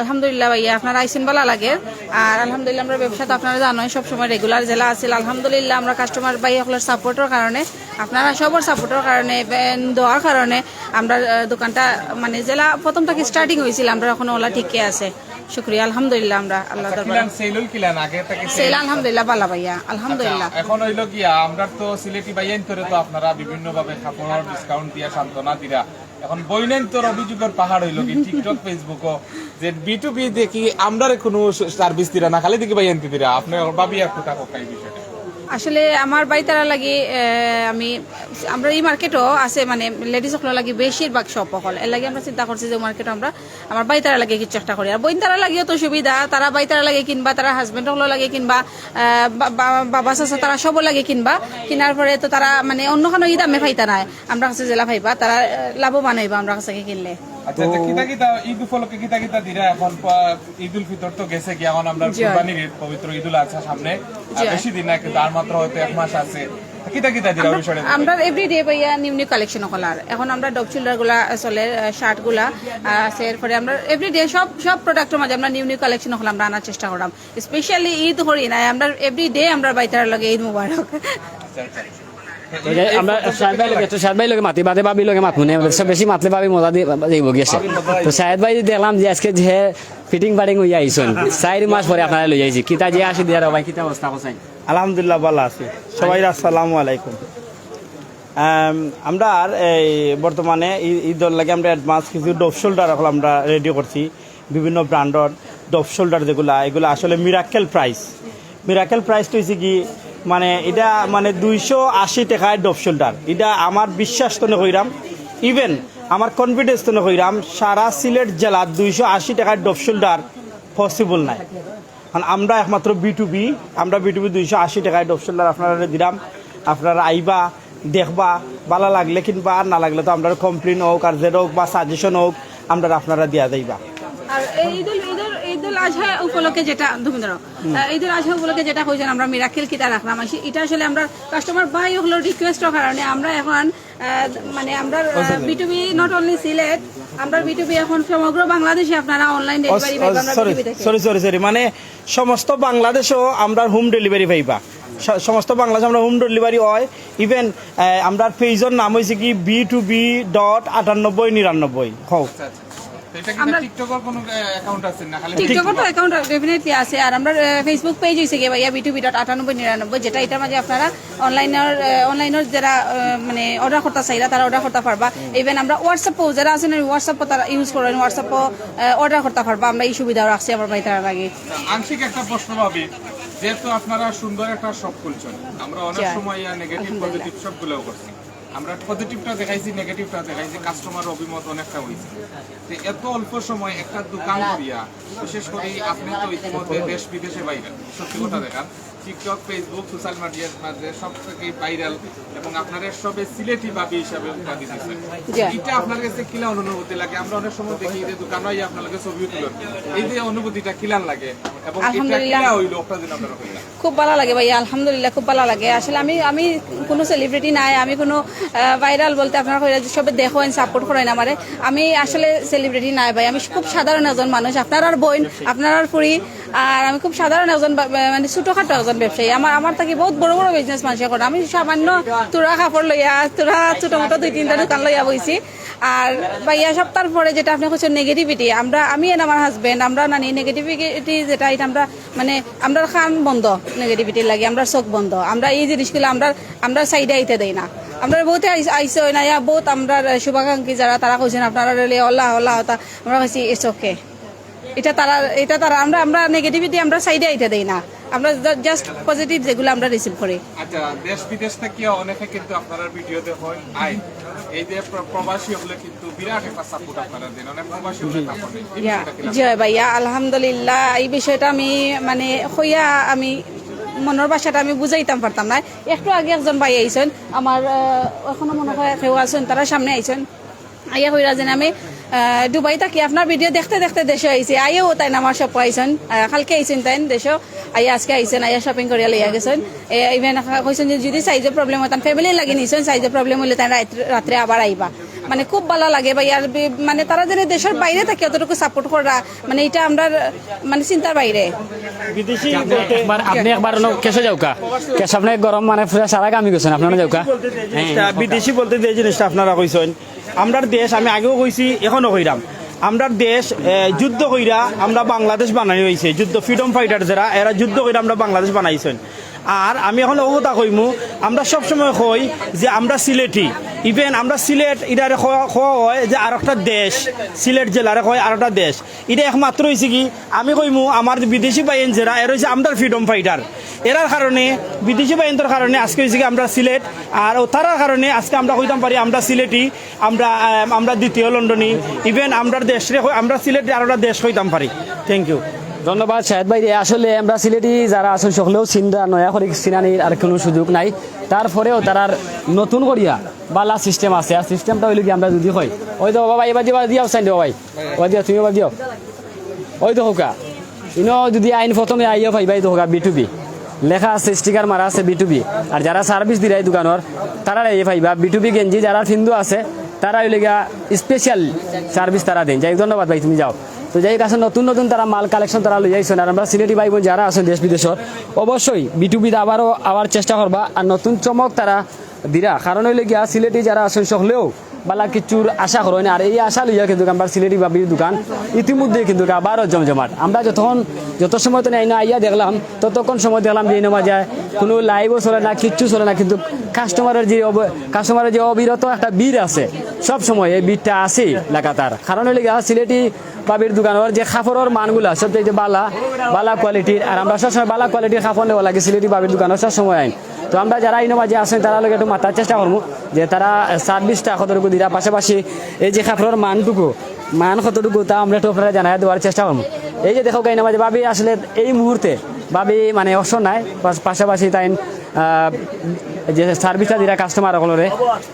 আলহামদুলিল্লাহ ভাইয়া, আপনারা লাগে। আর আলহামদুলিল্লাহ আমরা আপনারা সবসময় আছিল। আলহামদুলিল্লাহ আমরা সাপোর্টের কারণে, আপনারা সবার সাপোর্টের কারণে বেন দেওয়ার কারণে আমরা দোকানটা মানে জেলা প্রথম থেকে স্টার্টিং হয়েছিল, আমরা এখন ওলা ঠিকই আছে। শুক্রিয়া আলহামদুলিল্লাহ আমরা আল্লাহ আগে থেকে সেল আলহামদুলিল্লাহ ভাইয়া আলহামদুলিল্লাহ। আচ্ছা, এখন হইল গিয়া আমরা তো সিলেটি করে তো আপনারা বিভিন্ন ভাবে কাপড়ের ডিসকাউন্ট দিয়া সান্ত্বনা দিরা। এখন বইনেন তোর অভিযোগের পাহাড় হইল কি টিকটক ফেসবুক যে বি টু বি দেখি আমরা কোনো সার্ভিস দিরা না খালি দেখি বাইয়ান দিরা। আপনার ভাবি থাকো এই বিষয়টা? আসলে আমার বাড়ি তারা লাগি আমি, আমরা এই মার্কেটও আছে মানে লেডিস সকল লাগি বেশিরভাগ শপ অকল এর লাগে আমরা চিন্তা করছি যে মার্কেট আমরা, আমার বাড়ি তারা লাগে কিছু একটা করি। আর বইন তারা লাগিও তো সুবিধা, তারা বাড়ি তারা লাগে কিনবা, তারা হাজবেন্ড হলো লাগে কিনবা বাবা চাচা তারা সব লাগে কিনবা। কিনার পরে তো তারা মানে অন্য কোনো ই দামে ফাইতা নাই। আমরা কাছে জেলা ফাইবা তারা লাভবান হইবা আমরা কাছে কিনলে। আচ্ছা আচ্ছা কিতা কিতা ঈদ উপলক্ষে কিতা কিতা দিরা এখন? ফিতর তো গেছে কি এখন আমরা কুরবানির ঈদ, পবিত্র আজহা সামনে। বেশি দিন না কিন্তু আর মাত্র হয়তো এক মাস আছে। আমরা ভাইয়া নিউ নিউ কালেকশন কলার। এখন আমরা ডব চুল্ডারগুলা চলে শার্টগুলা আছে। এরপরে আমরা এভরিডে সব সব প্রোডাক্টের মাঝে আমরা নিউ নিউ কালেকশন হলাম আমরা আনার চেষ্টা করলাম। স্পেশালি ঈদ করি না আমরা এভরিডে আমরা বাইতার লগে ঈদ মুবারক। আমরা সাহেদ ভাই লগে তো সাহেদ ভাই লগে মাতি বাদে ভাবি লগে মাত সব বেশি মাতলে ভাবি মজা দিয়ে যাইব গেছে তো সাহেদ ভাই দেখলাম যে আজকে যে ফিটিং ফাটিং হইয়া আইসন চার মাস পরে আপনারা লই আইছি। কিতা যে আসি দিয়ার ভাই কিতা অবস্থা কোসাই? আলহামদুলিল্লাহ ভালো আছি। সবাই আসসালামু আলাইকুম। আমরা আর এই বর্তমানে ঈদর লাগে আমরা অ্যাডভান্স কিছু ডব শোল্ডার এখন আমরা রেডি করছি। বিভিন্ন ব্র্যান্ডর ডব শোল্ডার যেগুলা এগুলো আসলে মিরাক্কেল প্রাইস মিরাক্কেল প্রাইসটা হয়েছে কি মানে এটা মানে দুইশো আশি টাকায় ডব শোল্ডার। এটা আমার বিশ্বাস তো কইরাম। ইভেন আমার কনফিডেন্স তো কইরাম, সারা সিলেট জেলার দুইশো আশি টাকায় ডব শোল্ডার পসিবল নাই। কারণ আমরা একমাত্র বি টু বি আমরা বি টু বি দুইশো আশি টাকায় ডপশোল্ডার আপনারা দিলাম আপনারা আইবা, দেখবা, ভালো লাগলে কিনবা, আর না লাগলে তো আমরা কমপ্লেন হোক, আর জেড হোক বা সাজেশন হোক, আমরা আপনারা দিয়া যাইবা। আর এই আজহা উপলক্ষে যেটা তুমি ধরো ঈদুল আজহা উপলক্ষে যেটা কইছেন আমরা মিরাকেল কিতা রাখলাম। আসি এটা আসলে আমরা কাস্টমার ভাই হলো রিকোয়েস্টের কারণে। আমরা এখন আহ, মানে আমরা বিটুবি নট অনলি সিলেট আমরা বিটুবি এখন সমগ্র বাংলাদেশে আপনারা অনলাইন ডেলিভারি পাইবেন আমরা সরি সরি সরি সরি মানে সমস্ত বাংলাদেশও আমরা হোম ডেলিভারি পাইবা। সমস্ত বাংলাদেশ আমরা হোম ডেলিভারি হয় ইভেন আমরা পেজের নাম হয়েছে কি বি টু বি ডট আটানব্বই নিরানব্বই। হোক টিকটকের আছে না খালি টিকটকের তো অ্যাকাউন্ট ডেফিনেটলি আছে। আর আমরা ফেসবুক পেজ হয়েছে গিয়ে ভাইয়া বিটুবি ডট আটানব্বই নিরানব্বই যেটা এটার মাঝে আপনারা অনলাইনের অনলাইনের যারা মানে অর্ডার করতে চাইরা তারা অর্ডার করতে পারবা। ইভেন আমরা হোয়াটসঅ্যাপও যারা আছেন হোয়াটসঅ্যাপও তারা ইউজ করেন হোয়াটসঅ্যাপও অর্ডার করতে পারবা। আমরা এই সুবিধাও রাখছি আমার লাগে আংশিক একটা প্রশ্ন ভাবি যেহেতু আপনারা সুন্দর একটা শপ খুলছেন আমরা অনেক সময় নেগেটিভ পজিটিভ সব করছি। আমরা পজিটিভটা দেখাইছি নেগেটিভটা দেখাইছি কাস্টমার অভিমত অনেকটা হয়েছে যে এত অল্প সময় একটা দোকান করিয়া, বিশেষ করে আপনি তো ইতিমধ্যে দেশ বিদেশে বাইরে সত্যি কথা দেখান টিকটক ফেসবুক সোশ্যাল মিডিয়ার মাঝে সব থেকে ভাইরাল এবং আপনাদের সবে সিলেটি বাবি হিসাবে উপাধি দিচ্ছে জি। এটা আপনার কাছে কিলা অনুভূতি লাগে? আমরা অনেক সময় দেখি যে দোকানে আপনার ছবি তুলেন এই যে অনুভূতিটা কিলান লাগে এবং এটা। কিলা হইল আপনার আপনারা খুব ভালো লাগে ভাই আলহামদুলিল্লাহ খুব ভালো লাগে। আসলে আমি আমি কোনো সেলিব্রিটি নাই আমি কোনো ভাইরাল বলতে আপনারা সবে দেখেন সাপোর্ট করেন আমারে। আমি আসলে সেলিব্রিটি নাই ভাই আমি খুব সাধারণ একজন মানুষ। আপনার আর বোন আপনার আর ফুরি আর আমি খুব সাধারণ একজন বা- মানে ছোটখাটো একজন ব্যবসায়ী। আমার আমার থাকি বহুত বড় বড় বিজনেস মানুষের করে আমি সামান্য তোরা কাপড় লইয়া, তোরা ছোট মোটো দুই তিনটা দোকান লইয়া বইছি। আর ভাইয়া সপ্তাহ পরে যেটা আপনি বলছেন নেগেটিভিটি আমরা, আমি আর আমার হাজবেন্ড আমরা নানি নেগেটিভিটি যেটা এটা আমরা মানে আমরা খান বন্ধ নেগেটিভিটি লাগে, আমরা চোখ বন্ধ। আমরা এই জিনিসগুলো আমরা আমরা সাইডে আইতে দেই না। আমরা বহুতে আইসে না, ইয়া বহুত আমরা শুভাকাঙ্ক্ষী যারা, তারা কইছেন আপনারা অল্লাহ অল্লাহ আমরা কইছি ইটস ওকে এটা তারা এটা তারা আমরা আমরা নেগেটিভিটি আমরা সাইডে আইতে দেই না। আমরা জাস্ট পজিটিভ যেগুলো আমরা রিসিভ করি। আচ্ছা দেশ বিদেশ থেকে অনেকে কিন্তু আপনারা ভিডিওতে হয় আই এই যে প্রবাসী হলে কিন্তু বিরাট একটা সাপোর্ট আপনারা দেন। অনেক প্রবাসী হলে? জয় ভাইয়া আলহামদুলিল্লাহ এই বিষয়টা আমি মানে হইয়া আমি মনের বাসাটা আমি বুঝাইতাম পারতাম না। একটু আগে একজন ভাই আইছেন আমার এখনও মনে হয় কেউ আছেন তারা সামনে আইছেন। আইয়া কইরা যেন আমি দুবাই থাকি। আপনার ভিডিও দেখতে দেখতে দেশে আইছি। আইও তাই আমার সব আইছেন আহ, কালকে আইছেন তাই দেশ। আই আজকে আইছেন আইয়া শপিং করিয়া লইয়া গেছেন। ইভেন কইছেন যে যদি সাইজের প্রবলেম হয় ফ্যামিলি লাগি নিছেন। সাইজের প্রবলেম হলে তাই রাত্রে আবার আইবা। মানে খুব ভালো লাগে ভাই আর মানে তারা যেন দেশের বাইরে থাকে অতটুকু সাপোর্ট করা মানে এটা আমরা মানে চিন্তার বাইরে। বিদেশি একবার আপনি একবার কেসে যাওকা। কেস আপনি গরম মানে পুরা সারা কামি করছেন আপনারা যাওকা? বিদেশি বলতে যে জিনিসটা আপনারা কইছেন আমরার দেশ আমি আগেও কইছি এখনও কইরাম। আমরার দেশ যুদ্ধ কইরা আমরা বাংলাদেশ বানাই হয়েছে যুদ্ধ ফ্রিডম ফাইটার যারা এরা যুদ্ধ কইরা আমরা বাংলাদেশ বানাইছেন। আর আমি এখন কথা কইমু। আমরা সবসময় কই যে আমরা সিলেটি। ইভেন আমরা সিলেট এটারে খোয়া হয় যে আর একটা দেশ, সিলেট জেলারে কয় আর একটা দেশ। এটা একমাত্র হয়েছে কি, আমি কইমু আমার বিদেশি বাইন যারা, এরা হচ্ছে আমরা ফ্রিডম ফাইটার এরার কারণে, বিদেশি বাহিনীর কারণে আজকে হয়েছে কি আমরা সিলেট, আর তারার কারণে আজকে আমরা কইতাম পারি আমরা সিলেটি, আমরা আমরা দ্বিতীয় লন্ডনী। ইভেন আমরা দেশে আমরা সিলেট আর একটা দেশ কইতাম পারি। থ্যাংক ইউ ধন্যবাদ শাহেদ ভাই আসলে আমরা সিলেটি যারা আছেন সকলেও চিন্তা নয়া করে সিনানির আর কোনো সুযোগ নাই। তারপরেও তারার নতুন করিয়া বালা সিস্টেম আছে। আর সিস্টেমটা হইলে কি আমরা যদি হয় ওই তো বাবা, এবার দিবা দিয়াও চাই দিও ভাই। ওই দিও তুমি এবার দিও। ওই তো হোকা। ইনো যদি আইন প্রথমে আইয়া ভাই ভাই তো হোকা বি লেখা আছে স্টিকার মারা আছে বি টু আর যারা সার্ভিস দিলে এই দোকানের তারা এই ভাইবা বি টু বি গেঞ্জি, যারা হিন্দু আছে তারা হইলে গিয়া স্পেশাল সার্ভিস তারা দেন। যাই ধন্যবাদ ভাই, তুমি যাও। তো যাই কাছে নতুন নতুন তারা মাল কালেকশন তারা লই যাইছেন আর আমরা সিলেটি ভাই বোন যারা আছেন দেশ বিদেশত অবশ্যই বি টু আবারও আবার চেষ্টা করবা। আর নতুন চমক তারা দিরা। কারণ হইলে গিয়া সিলেটি যারা আছেন সকলেও বালা কিছুর আশা করেন আর এই আশা লইয়া কিন্তু আমরা সিলেটি বাবির দোকান ইতিমধ্যে কিন্তু আবারও জমজমাট। আমরা যতক্ষণ যত সময় তো আইনা আইয়া দেখলাম, ততক্ষণ সময় দেখলাম যে নামা যায় কোনো লাইভও চলে না, কিচ্ছু চলে না। কিন্তু কাস্টমারের যে কাস্টমারের যে অবিরত একটা বীর আছে, সব সময় এই বীরটা আছে লাগাতার। কারণ গিয়া সিলেটি বাবির দোকানের যে কাপড়ের মানগুলা সবচেয়ে বালা বালা কোয়ালিটির আর আমরা সবসময় বালা কোয়ালিটির কাপড় নেওয়া লাগে সিলেটি বাবির দোকানের সবসময় আইন। তো আমরা যারা এই মাঝে আছেন, তারা লোক একটু মাথার চেষ্টা করব যে তারা সার্ভিসটা কতটুকু দিরা, পাশাপাশি এই যে কাপড়ের মানটুকু, মান কতটুকু, তা আমরা একটু আপনারা জানাই দেওয়ার চেষ্টা করব। এই যে দেখো গাইনা মাঝে বাবি আসলে এই মুহূর্তে, বাবি মানে অবসর নাই পাশাপাশি তাই যে সার্ভিসটা দিরা কাস্টমার সকলরে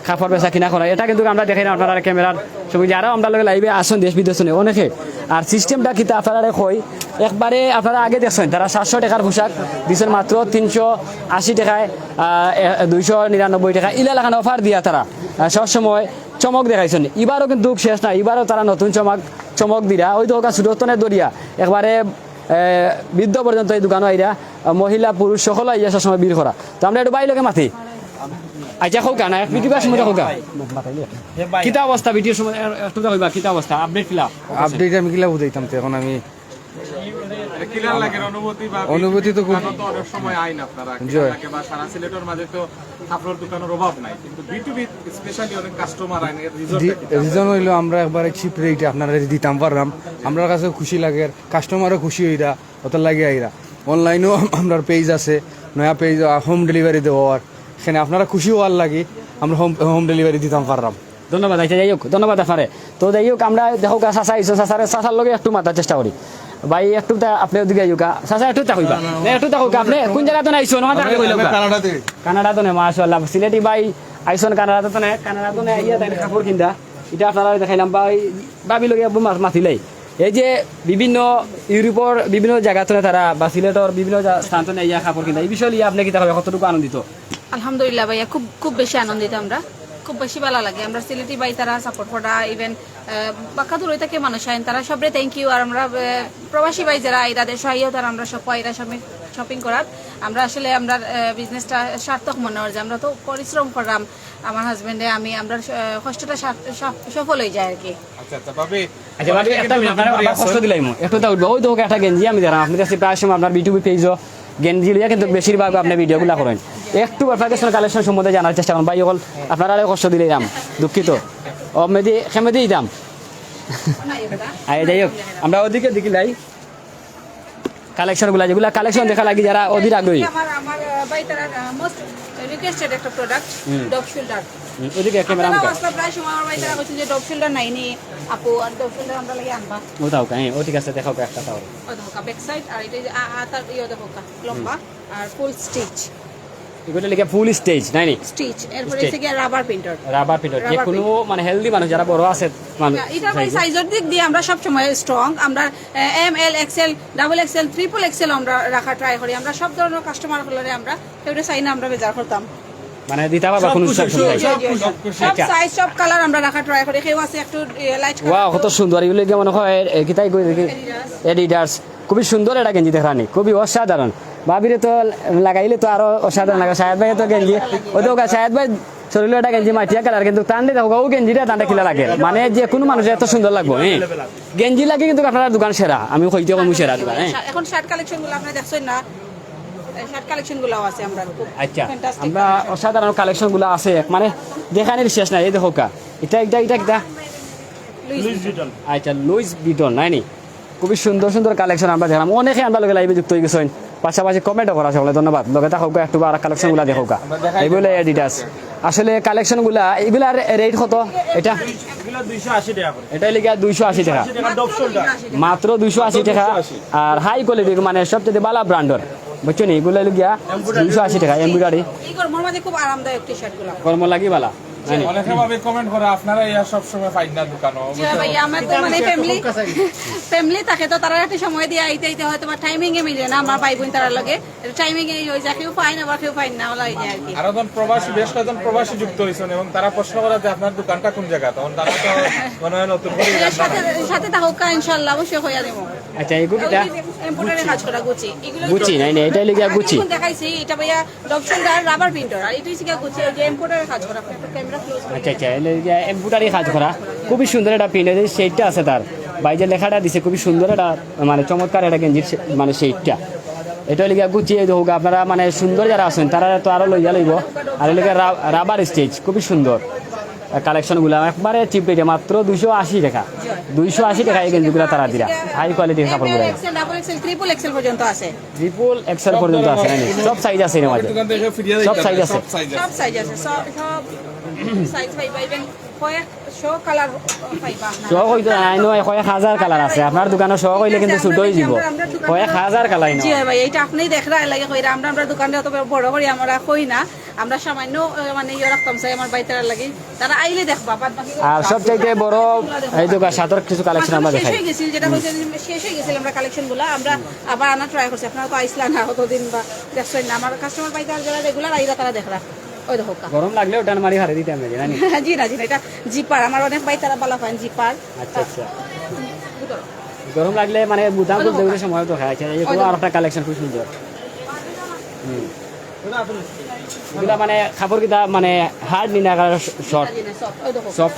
কাপড় বেচা কিনা করা এটা কিন্তু আমরা দেখি না আপনারা ক্যামেরার ছবি যারা আমরা লাইভে আসুন, দেশ বিদেশে অনেকে। আর সিস্টেমটা কিতা আপনারা কই, একবারে আপনারা আগে দেখছেন, তারা সাতশো টাকার পোশাক দিচ্ছেন মাত্র তিনশো আশি টাকায় দুইশো নিরানব্বই টাকা। ইলা লাগানো অফার দিয়া তারা। সবসময় চমক দেখাইছেন। এবারও কিন্তু শেষ না এবারও তারা নতুন চমক চমক দিরা। ওই তো সুরতনের দরিয়া। একবারে বৃদ্ধ পর্যন্ত এই দোকান আইরা মহিলা পুরুষ সকল আইয়া সবসময় বীর করা তো আমরা একটু বাইরে মাতি। আচ্ছা হোক না? বিটিবার সময় হোক কিতা অবস্থা বিটির সময় একটু হইবা কিতা অবস্থা আপডেট ফিলা আপডেট আমি কিলা বুঝাইতাম তো এখন আমি অনুভূতি তো খুব- অনেক সময় আইন আপনারা। বা সারা সিলেটের মাঝে তো কাপড়ের দোকানের অভাব নাই কিন্তু বিটুবি স্পেশালি অনেক কাস্টমার আইন রিজন হইল আমরা একবারে চিপ রেটে আপনারা দিতাম পারলাম আমরা কাছে খুশি লাগে কাস্টমারও খুশি হইরা অত লাগে আইরা। অনলাইনেও আমরা পেজ আছে নয়া পেজ হোম ডেলিভারি দেওয়ার সেখানে আপনারা খুশি হওয়ার লাগে আমরা হোম হোম ডেলিভারি দিতাম পারলাম ধন্যবাদ আচ্ছা যাই হোক ধন্যবাদ তো যাই হোক আমরা দেখো চাষা আইসো চাষারে চাষার লগে একটু মাথার চেষ্টা করি। ভাই একটু তা আপনি ওদিকে আইকা চাষা একটু তা হইবা না, একটু তা হোক আপনি কোন জায়গাতে আইসো না তাকে কইলো কানাডা তো নে মাশাআল্লাহ। সিলেটি ভাই আইসন কানাডা তো নে। কানাডা তো নে ইয়া তাই কাপড় কিনতা। এটা আপনারা দেখাইলাম ভাই বাবি লগে মাতিলাই। এই যে বিভিন্ন ইউরোপর বিভিন্ন জায়গা তো তারা বা সিলেটর বিভিন্ন স্থান তো ইয়া কাপড় কিনতা। এই বিষয়ে ইয়া আপনি কি তাহলে কতটুকু আনন্দিত? আলহামদুলিল্লাহ ভাইয়া। খুব খুব বেশি আনন্দিত আমরা। খুব বেশি ভালো লাগে। আমরা সিলেটি বাই তারা সাপোর্ট করা ইভেন বাক্কা দূরে থেকে মানুষ আইন তারা সবরে থ্যাংক ইউ আর আমরা প্রবাসী ভাই যারা আইরা দেশ আইও তারা আমরা সব আইরা শপিং করার। আমরা আসলে আমরা বিজনেসটা সার্থক মনে হয় যে আমরা তো পরিশ্রম করলাম। আমার হাজবেন্ডে আমি আমরা কষ্টটা সফল হয়ে যায় আর কি। আচ্ছা আচ্ছা আচ্ছা কষ্ট দিলাম একটু তা উঠবো ওই তো একটা গেঞ্জি আমি দিলাম আপনি কাছে প্রায় সময় আপনার বিটুবি পেজও গেঞ্জি লিয়া কিন্তু বেশিরভাগ আপনি ভিডিওগুলো করেন। একটু কালেকশন সম্বন্ধে জানার চেষ্টা করুন। ভাই অকল আপনারা কষ্ট দিলাম দুঃখিত। ও মেদি খেমেদি দিতাম আয় যাই হোক আমরা ওদিকে দেখি লাই। কালেকশনগুলো যেগুলো কালেকশন দেখা লাগি যারা অধীর আগ্রহী। রিকোয়েস্টেড একটা প্রোডাক্ট ডব শোল্ডার ওদিকে ক্যামেরা আমকা। আসলে প্রায় সময় আমার ভাই তারা যে ডব শোল্ডার নাই নি আপু আর ডব শোল্ডার আমরা লাগে আনবা। ও তাও হ্যাঁ ও ঠিক আছে দেখাও একটা তাও ও দেখো ব্যাক সাইড আর এটা আ- আ- তার দেখো লম্বা আর ফুল স্টিচ এগুলো লিখে ফুল স্টেজ নাই নি? স্টিচ এরপরে Stitch. হচ্ছে রাবার প্রিন্টার রাবার পিটর যে কোনো মানে হেলদি মানুষ যারা বড় আছে মানুষ এটা ভাই সাইজের দিক দিয়ে আমরা সব সময় স্ট্রং আমরা M L XL double XL triple XL আমরা রাখা ট্রাই করি। আমরা সব ধরনের কাস্টমার হলে আমরা কেউ চাই না আমরা বেজার করতাম। মানে দিতে পারবা কোনো। সব সাইজ সব কালার আমরা রাখা ট্রাই করি। কেউ আছে একটু লাইট ওয়াও কত সুন্দর। এগুলো কি মনে হয় কিতাই কই খুবই সুন্দর এটা গেঞ্জি দেখানি খুবই অসাধারণ। ভাবিরে তো লাগাইলে তো আরও অসাধারণ লাগে। সাহেদ ভাই তো গেঞ্জি। ওই তো সাহেদ ভাই শরীরে একটা গেঞ্জি মাটিয়া কালার কিন্তু টানলে দেখো ও গেঞ্জিটা টানটা কিলা লাগে? মানে যে কোনো মানুষের এত সুন্দর লাগবে হ্যাঁ? গেঞ্জি লাগে কিন্তু আপনার দোকান সেরা। আমি কইতে কমু সেরা দোকান হ্যাঁ? এখন শার্ট কালেকশনগুলো আপনি দেখছেন না? আচ্ছা আমরা অসাধারণ কালেকশনগুলো আছে। মানে দেখানির শেষ নাই এই দেখো কা এটা এটা এটা এটা। আচ্ছা লুইস বিটন নাই নি খুবই সুন্দর সুন্দর কালেকশন আমরা দেখলাম। অনেকে আমরা লগে লাইভে যুক্ত হয়ে গেছেন। পাশাপাশি কমেন্টও করা সকলে ধন্যবাদ। লগে তা হোক একটু আর কালেকশনগুলা দেখো কা এইগুলো এডিডাস আসলে কালেকশনগুলা এগুলার রেট কত? এটা? এটা লিখা দুইশো আশি টাকা। মাত্র দুইশো আশি টাকা। আর হাই কোয়ালিটির মানে সবচেয়ে বালা ব্র্যান্ডর বুঝছ নি? এগুলো লিখিয়া দুইশো আশি টাকা এমব্রয়ডারি কর্ম লাগি বালা? অনেকে ভাবে কমেন্ট করে আপনারা ইয়া সব সময় ফাইন না ভাই আমার তো মানে ফ্যামিলি ফ্যামিলি থাকে তো তারা একটা সময় দিয়ে আইতে আইতে হয়তো বা টাইমিং এ মিলে না আমার ভাই বোন তারা লগে। টাইমিং এ হয়ে যায় কেউ পায় না বা কেউ পায় না হয়ে যায় আর কি। আর একজন প্রবাসী বেশ কয়েকজন প্রবাসী যুক্ত এবং তারা প্রশ্ন করে যে আপনার দোকানটা কোন জায়গা? তখন তারা তো মনে হয় নতুন করে সাথে সাথে থাকুক ইনশাআল্লাহ অবশ্যই হইয়া দেবো আচ্ছা এগুলিটা কাজ করা গুচি। এগুলো গুচি নাই লিখিয়া গুচি। দেখাইছি এটা ভাইয়া ডপশন রাবার প্রিন্টার আর এটাই শিখা গুচি যে এম্পোর্টারে কাজ করা। আচ্ছা আচ্ছা এম্পুটারি কাজ করা খুবই সুন্দর একটা প্রিন্ট আছে সেইটা আছে তার। ভাই যে লেখাটা দিছে খুবই সুন্দর একটা মানে চমৎকার একটা গেঞ্জির মানে সেইটা এটা লিখা গুছিয়ে হোক আপনারা মানে সুন্দর যারা আছেন তারা তো আরও লইয়া লইব। আর লিখা রাবার স্টেজ খুবই সুন্দর। কালেকশনগুলো একবারে চিপ রেটে মাত্র দুইশো আশি টাকা। দুইশো আশি টাকা এই গেঞ্জিগুলো তারা দিলা হাই কোয়ালিটির কাপড়গুলো। ট্রিপল এক্সেল পর্যন্ত আছে। ট্রিপল এক্সেল পর্যন্ত আছে সব সাইজ আছে সব size আছে। সব সাইজ আছে সব সাইজ আছে সাইজ পাইবা ইভেন কয়েকশো কালার পাইবা আপনারা। শখ হইতো নাই নয় কয়েক হাজার কালার আছে। আপনার দোকানে শখ হইলে কিন্তু ছোট যাব কয়েক হাজার কালার জি ভাই এইটা আপনি দেখরা লাগে কইরা আমরা আমরা দোকানে অত বড় বড় আমরা কই না। আমরা সামান্য মানে ইয়ে রাখতাম চাই আমার বাইতারা লাগি। তারা আইলে দেখবা বাদ বাকি আর সবচাইতে বড় এই তো সাতর কিছু কালেকশন আমরা শেষ হয়ে গেছিল যেটা হয়েছে শেষ হয়ে গেছিল আমরা কালেকশনগুলো আমরা আবার আনা ট্রাই করছি। আপনারা তো আইসলা না কতদিন বা দেখছেন না। আমার কাস্টমার বাইতার যারা রেগুলার আইরা তারা দেখরা। ওই দেখো। গরম লাগলে ওটা মারি হারে দিতে আমি জানি জি না জি না এটা জিপার আমার অনেক বাইতারা বালা পান জিপার আচ্ছা আচ্ছা। গরম লাগলে মানে বুতাম খুলতে খুলতে সময় তো খাই এই কোনো আর একটা কালেকশন খুব সুন্দর হুম। এগুলা মানে খাবার কিটা মানে হার্ড নিনা শর্ট জি না সব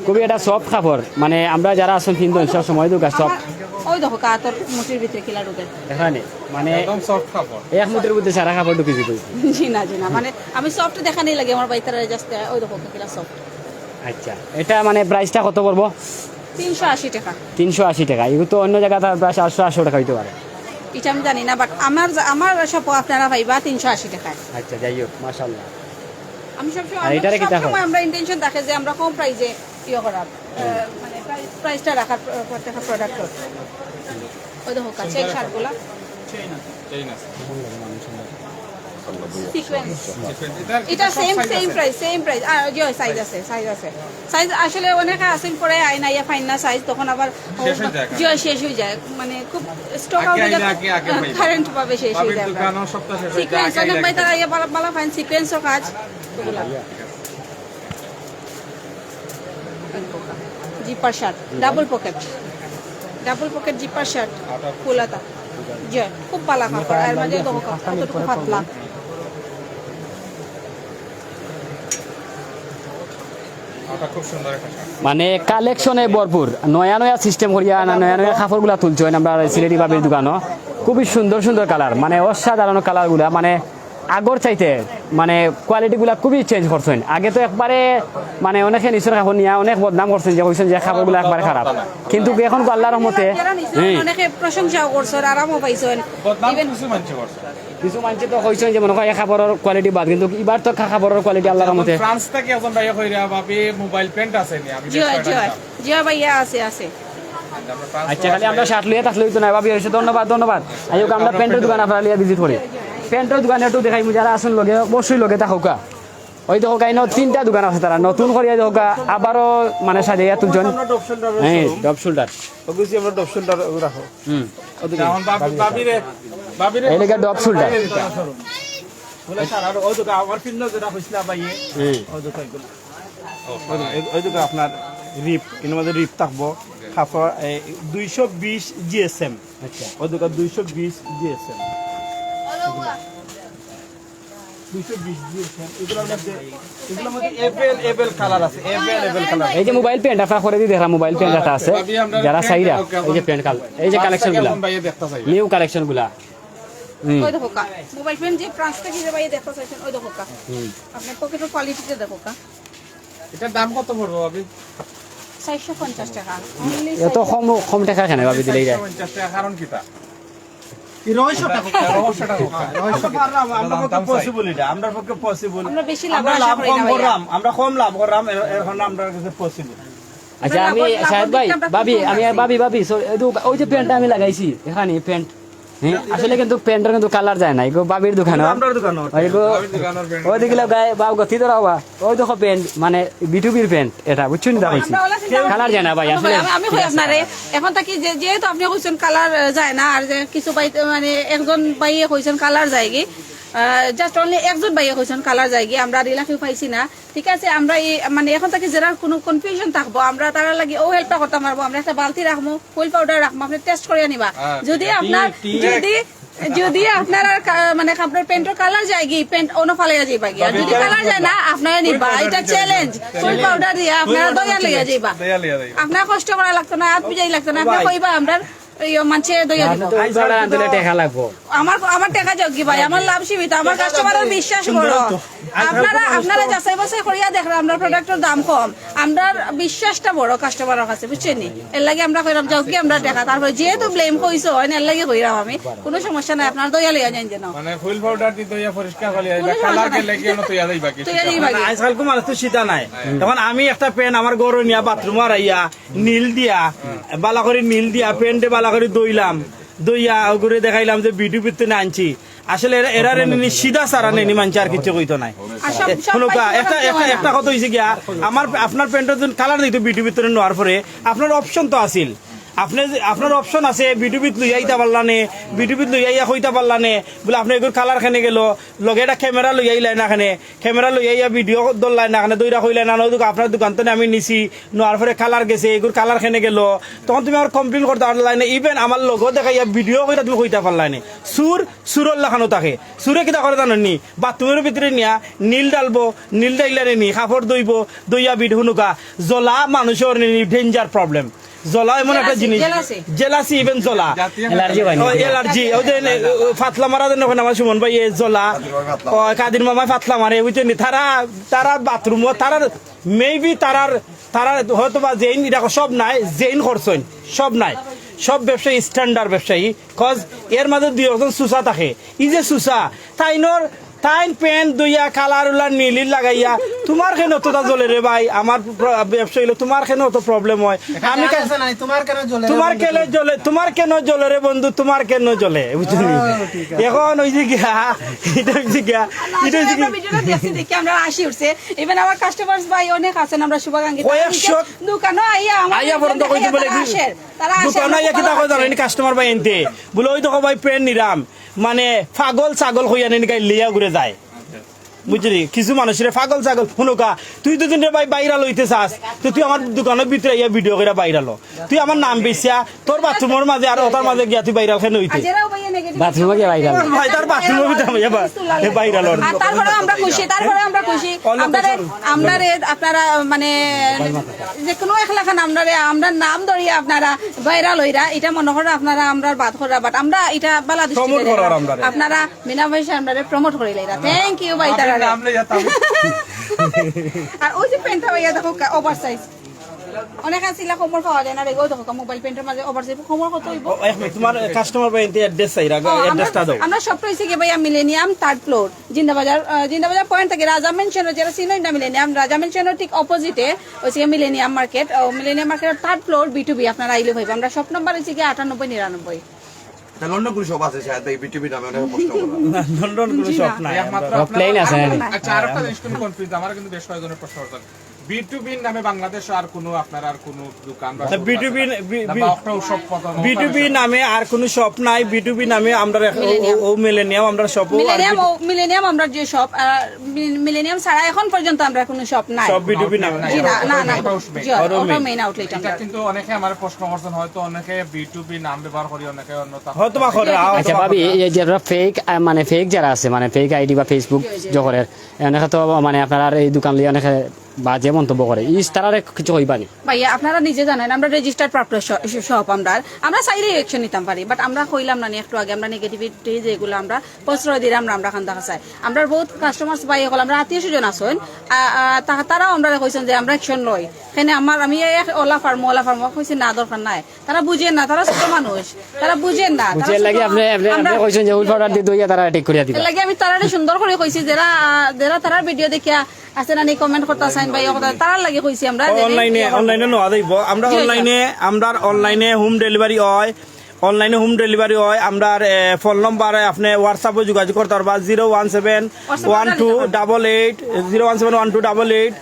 দেখো সফট খুবই এটা সফট খাবার মানে আমরা যারা আছেন তিনজন সব সময় দোকান সব ওই দেখো কা তোর মুটির ভিতরে কিলা ঢুকে। দেখা নেই মানে একদম সফট কাপড়। এক মুঠের মধ্যে সারা কই জি না জি না মানে আমি সফট দেখা নেই লাগে আমার বাইতারা জাস্ট ওই দেখো কিলা সফট আচ্ছা এটা মানে প্রাইসটা কত পড়ব? তিনশো আশি টাকা। তিনশো আশি টাকা এগুলো তো অন্য জায়গায় প্রায় চারশো আটশো টাকা হইতে পারে। এটা আমি জানি না বাট আমার আমার সব আপনারা পাইবা তিনশো আশি টাকায়। আচ্ছা যাই হোক মাসাল্লাহ আমি সবসময় আমরা- দেখো? ইন্টেনশন থাকে যে আমরা কম প্রাইসে ইয়ে আহ, মানে প্রাইসটা রাখার প্র- প্রত্যেকটা প্রোডাক্ট ওই দেখো কাছে এই শার্টগুলা। এটা সেম সেম আছে। প্রাইস সেম প্রাইস আর জি সাইজ আছে সাইজ আছে। সাইজ আসলে অনেকে আসেন পরে আয় না ইয়া ফাইন না সাইজ তখন আবার শেষ হয়ে যায় জি শেষ হয়ে যায়। মানে খুব স্টক আউট কারেন্ট পাবে শেষ হয়ে যায়। সিকোয়েন্স অনেক ভাই তারা ইয়া বালা ফাইন সিকোয়েন্সও কাজ। Zipper shirt double pocket double pocket zipper shirt ফুলাতা। জি খুব পালা কাপড় এর মাঝে দেখো কতটুকু পাতলা ওটা খুব সুন্দর একটা মানে কালেকশনে ভরপুর। নয়া নয়া সিস্টেম করিয়া না নয়া নয়া কাপড়গুলা তুলছো। আমরা সিলেটি বাবির দোকানও। খুবই সুন্দর সুন্দর কালার মানে অসাধারণ কালারগুলা মানে আগর চাইতে মানে কোয়ালিটিগুলা খুবই চেঞ্জ করছেন। আগে তো একবারে মানে অনেকে নিচের কাপড় নিয়ে অনেক বদনাম করছেন যে কইছেন যে কাপড়গুলো একবারে খারাপ। কিন্তু এখন তো আল্লাহর রহমতে প্রশংসাও করছেন আরামও পাইছেন। কিছু মানছে মানুষ তো কইছেন যে মনে হয় কাপড়ের কোয়ালিটি বাদ। কিন্তু এবার তো কাপড়ের কোয়ালিটি আল্লাহর রহমতে ফ্রান্স থেকে একজন ভাইয়া কইরা ভাবি মোবাইল প্যান্ট আছে নি আমি জি জি জি ভাইয়া আছে আছে। আচ্ছা খালি আমরা শার্ট লইয়া থাকলে তো না ভাবি হয়েছে ধন্যবাদ ধন্যবাদ। আইও আমরা প্যান্টের দোকান আপনারা লিয়া ভিজিট করি। প্যান্টের দোকানে একটু দেখাই যারা আসুন লগে অবশ্যই লগে থাকুকা ওই দেখো কাইন তিনটা দোকান আছে তারা নতুন করিয়া দেখোকা আবারও মানে সাজাইয়া তুলছেন হ্যাঁ ডব শোল্ডার ওগুছি আমরা ডব শোল্ডার রাখো হুম এখন বাবি- বাবিরে এই লেগে ডব শোল্ডার বলে ওই আমার পিন্ন যেটা বাইয়ে। ওই ওই আপনার রিপ এর মধ্যে রিপ থাকব। দুইশো বিশ জিএসএম আচ্ছা। ওই দুইশো বিশ জিএসএম এই যে মোবাইল পেন্ট আপনার করে দিয়ে মোবাইল একটা আছে। যারা চাইরা এই যে পেন্ট এই যে কালেকশনগুলা। কেমন ভাইয়া দেখতে চাই। নিউ কালেকশনগুলা। ওই দেখো কা মোবাইল ফোন যে প্রাইস থেকে ভাই দেখতে চাইছেন ওই দেখো কা। আপনার পকেটের কোয়ালিটিতে দেখো কা। এটার দাম কত পড়ব ভাবি? চারশো পঞ্চাশ টাকা। এত কম কম টাকা কেন ভাবি দিলে কারণ কোথায়? আমরা পক্ষে পসিবল আমরা লাভ করি কম করলাম আমরা কম লাভ করলাম এখন আমরা কাছে পসিবল আচ্ছা আমি লাভ ভাই ভাবি আমি ভাবি ওই যে প্যান্টটা আমি লাগাইছি এখানে প্যান্ট। হ্যাঁ আসলে কিন্তু প্যান্টের কিন্তু কালার যায় না এগো বাবির দোকান এগো। ওই দিকে গায়ে বা গতি ধরা বা। ওই দেখো প্যান্ট মানে বিটুবির প্যান্ট এটা বুঝছেন দা চিন্তা- কালার যায় না ভাই আসলে। আমি- কই আপনারে এখন থাকি যে যেহেতু আপনি কইছেন কালার যায় না আর যে কিছু বাই মানে একজন বাইয়ে কইছেন কালার যায় কি জাস্ট অনলি একজন বাইয়ে কইছেন কালার যায় কি আমরা রিলাফি পাইছি না। ঠিক আছে আমরা এই মানে এখন থাকি যারা কোনো কনফিউশন থাকব। আমরা তারা লাগি ও হেল্পটা করতে পারব আমরা একটা বালতি রাখব ফুল পাউডার রাখব আপনি টেস্ট করে নিবা। যদি আপনার যদি যদি আপনার মানে আপনার পেন্টের কালার যায় কি পেন্ট অন্য ফালাইয়া যাইবা আর যদি কালার যায় না আপনারা নিবা। এটা চ্যালেঞ্জ ফুল পাউডার দিয়া আপনারা দয়া লইয়া যাইবা। আপনার কষ্ট করা লাগতো না হাত বুঝাই লাগতো না। আপনি কইবা আমরা মানছে দইয়া দিব। তো ওই ধরা আনতে টাকা লাগবো। আমার আমার টাকা যোগ্য ভাই আমার লাভ সীমিত আমার কাস্টমারের বিশ্বাস বড়। আপনারা আপনারা যাচাই বাছাই করিয়া দেখলাম আমরা প্রোডাক্টের দাম কম। আমরা বিশ্বাসটা বড় কাস্টমারের কাছে বুঝছেন নি? এর লাগে আমরা কইলাম যাও আমরা টাকা। তারপরে যেহেতু ব্লেম কইছো হয় এর লাগে কইরাম আমি। কোনো সমস্যা নাই আপনার দয়া লইয়া যান যেন। মানে ফুল পাউডার দি দইয়া পরিষ্কার হলে কোনো কালার সমস্যা গেলে কি তো ইয়াদাই বাকি তুই এই ভাগে আজকাল কো? মানুষ তো সীতা নাই। তখন আমি একটা পেন আমার গরু নিয়া বাথরুম আইয়া নীল দিয়া বালা করে নীল দিয়া পেন্টে বালা করে দইলাম দইয়া ওগুলো দেখাইলাম যে ভিডিও পিতে না আনছি। আসলে এরা রে নিনি সিধা সারা নেনি মানছে আর কিছু কইতো নাই। শুনুকা একটা একটা একটা কথা হইছে গিয়া আমার আপনার প্যান্টের জন্য কালার দিত বিটু ভিতরে নেওয়ার পরে। আপনার অপশন তো আছিল। আপনি যে- আপনার অপশন আছে, বিটুবিত লই আইতা পারলানে, বিটুবিত লই আইয়া কইতা পারলানে, বলে আপনি এগুলো কালার খানে গেল, লগে একটা ক্যামেরা লই আইলাই না খানে ক্যামেরা লই আইয়া ভিডিও দলাই না খানে, দইরা কইলাই না নয় আপনার দোকান তো আমি নিছি নেওয়ার পরে কালার গেছে এগুলো কালার খানে গেল, তখন তুমি আমার কমপ্লেন করতে পারলাই না ইভেন আমার লগো দেখাইয়া ভিডিও কইরা তুমি কইতা পারলাই না। সুর সুরর লাখানো থাকে সুরে কিতা করে জানো নি বাথরুমের ভিতরে নিয়া, নীল ডালবো নীল ডাইলারে নি কাপড় দইব দইয়া বিড হুনুকা জ্বলা মানুষের ডেঞ্জার প্রবলেম জ্বলা এমন একটা জিনিস। জেলাসি। ইভেন জ্বলা জাতীয় অ্যালার্জি হয় ও এলার্জি ওই যে ফাতলা মারা দেন ওখানে আমার সুমন ভাই এ জ্বলা ও কাদির মামা ফাতলা মারে বুঝছেন নি? তারা তারা বাথরুম তারা মেবি তারার তারা হয়তো বা জেইন এটা সব নাই জেইন করছেন সব নাই। সব ব্যবসায়ী স্ট্যান্ডার্ড ব্যবসায়ী কজ এর মাঝে দুই একজন সুসা থাকে। ই যে সুসা তাইনর তাইন প্যান্ট দইয়া কালার উলার নীলির লাগাইয়া তোমার কেন অতটা জ্বলে রে ভাই? আমার ব্যবসা হইল তোমার কেন অত প্রবলেম হয়? আমি কা- তোমার কেন জ্বলে তোমার কেন জ্বলে তোমার কেন জ্বলে রে বন্ধু? তোমার কেন জ্বলে? বুঝলি? এখন ওই যে গিয়া এটা হচ্ছে গিয়া এটা হচ্ছে দেখছি দেখি আমরা আসি উঠছে। ইভেন আমার কাস্টমার্স ভাই অনেক আছেন আমরা শুভাকাঙ্ক্ষী। কয়েকশো- দোকানও আইয়া আমার আইয়া পর্যন্ত কইতে বলে আসে দোকান আইয়া কিতা ভালো জানেন? কাস্টমার ভাই এনতে। বলে ওই দেখো ভাই পেন নিরাম। মানে পাগল ছাগল হইয়া নেন গাই লিয়া ঘুরে যায়। বুঝলি? কিছু মানুষের পাগল ছাগল। শুনুকা তুই তো দুদিন ভাই বাইরা লইতে চাস তো তুই আমার দোকানের ভিতরে ইয়া ভিডিও করে বাইরা লো তুই আমার নাম বেচিয়া তোর বাথরুমের মাঝে আর ওটার মাঝে গিয়া তুই বাইরা খেয়ে নেগেটিভ বাথরুমে গিয়ে বাইরে। ভাই তার বাথরুমের ভিতরে আমি এবার এ বাইরা লো আর তারপরে আমরা খুশি তারপরে আমরা খুশি। আমরা আমরা আপনারা মানে যে কোনো একলাখান আমরা আমরা নাম ধরিয়া আপনারা ভাইরাল হইরা এটা মনে করেন আপনারা আমরা বাদ করা বাট আমরা এটা বালা Promote আপনারা মিনা ভাই আমরা প্রমোট করে লইরা থ্যাংক ইউ ভাই তারা নাম লইয়া তাও আর ওই যে প্যান্টটা ভাইয়া দেখো ওভার সাইজ অনেক আসিলা কোমর পাওয়া যায় না রে দেখো মোবাইল প্যান্টের মাঝে ওভার সাইজ কোমর কত হইব? ও, এক মিনিট, তোমার কাস্টমার ভাই অ্যাড্রেস চাই ও, অ্যাড্রেসটা দাও। আমরা সবটা হয়েছে কি ভাইয়া মিলেনিয়াম থার্ড ফ্লোর জিন্দাবাজার আহ, জিন্দাবাজার পয়েন্ট থেকে রাজা মেনশনের যেটা সিনোই না মিলেনিয়াম রাজা মেনশনের ঠিক অপোজিটে মিলেনিয়াম মার্কেট মিলেনিয়াম মার্কেটের third floor B to B আপনারা আইলে ভাইব। আমরা সব নম্বর কি লন্ডন কোনো সব আছে শায়দ এই বিটিভি নামে অনেক প্রশ্ন করা লন্ডন কোনো শপ নাই। একমাত্র আপনার- প্লেন আছে আচ্ছা আরেকটা জিনিস কনফিউজ আমার কিন্তু বেশ কয়েকজনের প্রশ্ন করতেন নামে বাংলাদেশে আর কোনো আপনার আর কোনো দোকান বা B2B shop আছে? বি- না, বি- বা একটা সব প্রথম বিটুবি নামে আর কোনো শপ নাই। বিটুবি নামে আমরা ও- মিলেনিয়াম আমরা শপ মিলেনিয়াম মিলেনিয়াম আমরা যে শপ মিলেনিয়াম ছাড়া এখন পর্যন্ত আমরা কোনো শপ নাই। সব বিটুবি নামে। না না না। ওটাও main। জি, ওটাও ওটা মেইন আউটলেট আমরা। কিন্তু অনেকে আমার প্রশ্ন করছেন হয়তো অনেকে বি নাম ব্যবহার করি অনেকে অন্য হয়তো বা করে আচ্ছা ভাবি এই যে ফেক মানে ফেক যারা আছে মানে ফেক আইডি বা ফেসবুক জহরের অনেকে তো মানে আপনার এই দোকান লিয়ে অনেকে বাজে মন্তব্য করে ইস তারা কিছু হইবানি। ভাইয়া আপনারা নিজে জানেন আমরা রেজিস্টার্ড প্রাপ্ত শপ আমরা। আমরা চাইলে অ্যাকশন নিতাম পারি বাট আমরা কইলাম না নি একটু আগে আমরা নেগেটিভিটি যেগুলো আমরা প্রশ্রয় দিলাম না আমরা খান দেখা চাই আমরা বহুত কাস্টমার্স পাই হল আমরা আত্মীয় স্বজন আছেন তারাও আমরা কইছেন যে আমরা অ্যাকশন লই। সেনে আমার আমি ওলা ফার্ম ওলা ফার্ম কইছি না দরকার নাই। তারা বুঝেন না তারা ছোট মানুষ তারা বুঝেন না তারা বুঝে ছোট- লাগে আপনি আপনি কইছেন যে উল পাউডার দিয়ে দইয়া তারা ঠিক করিয়া দিবা। লাগে আমি তারারে সুন্দর করে কইছি যারা যারা তারার ভিডিও দেখিয়া আছে না নি কমেন্ট করতে চাইন ভাই তারার লাগে কইছি আমরা অনলাইনে অনলাইনে নোয়া দিব আমরা। অনলাইনে আমরা অনলাইনে হোম ডেলিভারি হয়। অনলাইনে হোম ডেলিভারি হয় আমরা ফোন নম্বর আপনি হোয়াটসঅ্যাপে যোগাযোগ করতে পারবা zero one seven one two double eight zero one seven one two double eight.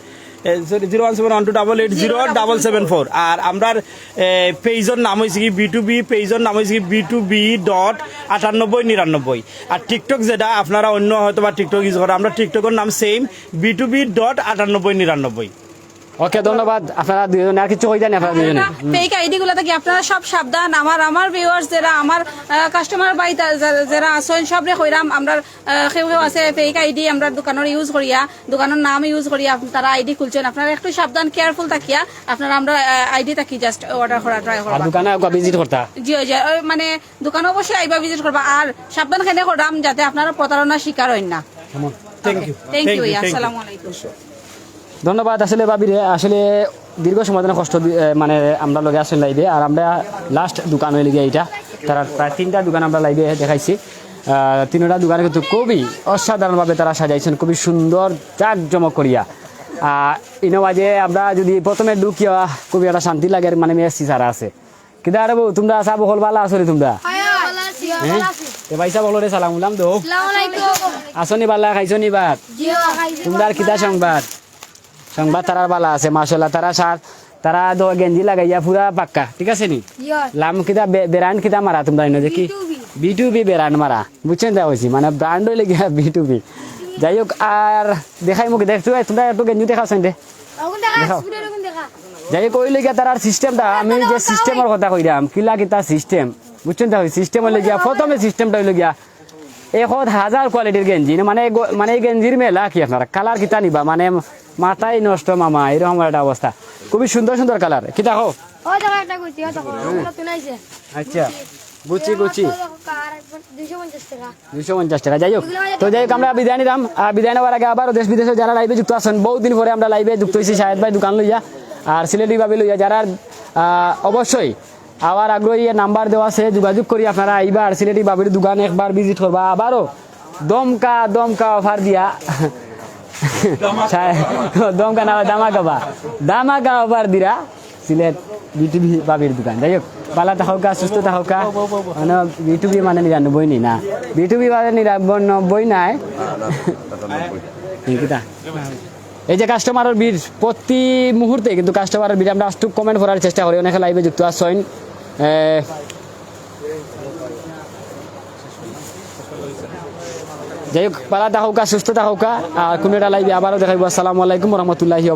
Zero one seven one two double eight zero double seven four আর আমরা পেজর নাম হয়েছে কি বি টু বি পেজর নাম হয়েছে কি বি টু বি ডট আটানব্বই নিরানব্বই। আর টিকটক যেটা আপনারা অন্য হয়তো বা টিকটক ইউজ করেন আমরা টিকটকের নাম same B to B dot আটানব্বই নিরানব্বই। ওকে ধন্যবাদ। আপনারা দুজনে আর কিছু কই জানি আপনারা দুজনে ফেক আইডি গুলো থেকে আপনারা সব সাবধান? আমার আমার ভিউয়ার্স যারা আমার কাস্টমার বাই যারা আছেন সবরে কইরাম আমরা কেউ কেউ আছে ফেক আইডি আমরা দোকানের ইউজ করিয়া দোকানের নাম ইউজ করিয়া তারা আইডি খুলছেন। আপনারা একটু সাবধান কেয়ারফুল থাকিয়া আপনারা আমরা আইডি থাকি জাস্ট অর্ডার করা ট্রাই করবা দোকানে ভিজিট করতা? জি জি মানে দোকান অবশ্যই আইবা ভিজিট করবা। আর সাবধান খেনে করাম যাতে আপনারা প্রতারণার শিকার হন না। থ্যাংক ইউ থ্যাংক ইউ আসসালামু আলাইকুম। ধন্যবাদ। আসলে বাবিরে আসলে দীর্ঘ সময় ধরে কষ্ট মানে আমরা লগে আসলে লাইবে আর আমরা লাস্ট দোকান হয়ে গিয়ে এইটা। তারা প্রায় তিনটা দোকান আমরা লাইবে দেখাইছি। তিনটা দোকানে কিন্তু খুবই অসাধারণভাবে তারা সাজাইছেন খুবই সুন্দর জাঁকজমক করিয়া। আর ইনোভা যে আমরা যদি প্রথমে ঢুকিয়া খুবই একটা শান্তি লাগে মানে মেসি সারা আছে। কিন্তু আরে বউ তোমরা আসা বহল বালা আসলে তোমরা? হ্যাঁ এ ভাইসা বলো রে সালাম উলাম দো। আসনি বালা খাইছনি বাদ তোমরা আর কিতা সংবাদ? সংবাদ তারার বালা আছে মাসাল্লাহ তারা সার তারা দ গেঞ্জি লাগাইয়া পুরা পাক্কা ঠিক আছে নি? লাম কিতা বে- বেরান কিতা মারা তোমরা ইনো দেখি? বি টু বি বেরান মারা বুঝছেন দা হয়েছি মানে ব্রান্ড হইলে গিয়া বি টু বি যাই হোক আর দেখাই মুখ দেখছ তোমরা একটু গেঞ্জি দেখাচ্ছেন দে। দেখাও। যাই হোক ওই লেগে তার সিস্টেমটা আমি যে সিস্টেমের কথা কইরাম কিলা কিতা সিস্টেম বুঝছেন তা সিস্টেম হইলে গিয়া প্রথমে সিস্টেমটা হইলে গিয়া এক হাজার কোয়ালিটির গেঞ্জি মানে মানে এই গেঞ্জির মেলা কি আপনারা? কালার কিতা নিবা? মানে মাথায় নষ্ট মামা এরকম একটা অবস্থা। খুবই সুন্দর সুন্দর কালার কিতা আইছে আচ্ছা। গুচি গুচি দুশো পঞ্চাশ টাকা। যাই হোক তো যাই হোক আমরা বিদায় নিলাম। আর বিদায় নেওয়ার আগে আবার দেশ বিদেশে যারা লাইভে যুক্ত আছেন বহুত দিন পরে আমরা লাইভে যুক্ত হয়েছি শাহেদ ভাই দোকান লইয়া আর সিলেটি ভাবি লইয়া। যারা অবশ্যই আবার আগ্রহী নাম্বার দেওয়া আছে, যোগাযোগ করি আপনারা এইবার সিলেটি বাবির দোকান একবার ভিজিট করবা আবারও দমকা দমকা অফার দিয়া। দমকা না দামাকা বা দামাকা অফার দিরা সিলেট বিটিভি বাবির দোকান। যাই হোক পালা থাকা সুস্থ থাকা মানে বিটুবি মানে নিরানব্বই নি না। বিটুবি মানে নিরানব্বই নাই। এই যে কাস্টমারের ভিড় প্রতি মুহূর্তে কিন্তু কাস্টমারের ভিড় আমরা একটু কমেন্ট করার চেষ্টা করি। অনেকে লাইভে যুক্ত আসছেন যাই হোক পালা দেখা সুস্থ দেখা আর কোনো একটা লাইভে আবারও দেখাইব। আসসালামু আলাইকুম রহমতুল্লাহি